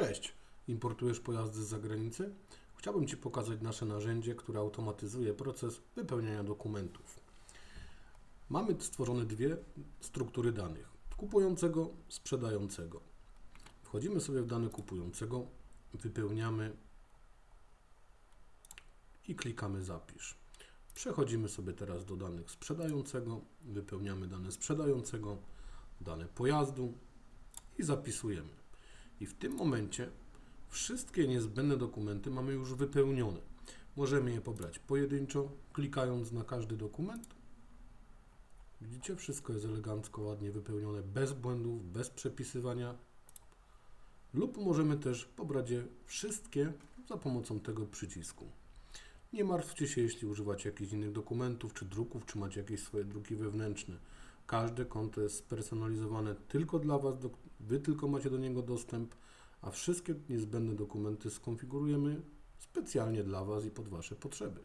Cześć, importujesz pojazdy z zagranicy? Chciałbym Ci pokazać nasze narzędzie, które automatyzuje proces wypełniania dokumentów. Mamy stworzone dwie struktury danych: kupującego, sprzedającego. Wchodzimy sobie w dane kupującego, wypełniamy i klikamy zapisz. Przechodzimy sobie teraz do danych sprzedającego, wypełniamy dane sprzedającego, dane pojazdu i zapisujemy. I w tym momencie wszystkie niezbędne dokumenty mamy już wypełnione. Możemy je pobrać pojedynczo, klikając na każdy dokument. Widzicie, wszystko jest elegancko, ładnie wypełnione, bez błędów, bez przepisywania. Lub możemy też pobrać je wszystkie za pomocą tego przycisku. Nie martwcie się, jeśli używacie jakichś innych dokumentów, czy druków, czy macie jakieś swoje druki wewnętrzne. Każde konto jest spersonalizowane tylko dla Was, do, Wy tylko macie do niego dostęp, a wszystkie niezbędne dokumenty skonfigurujemy specjalnie dla Was i pod Wasze potrzeby.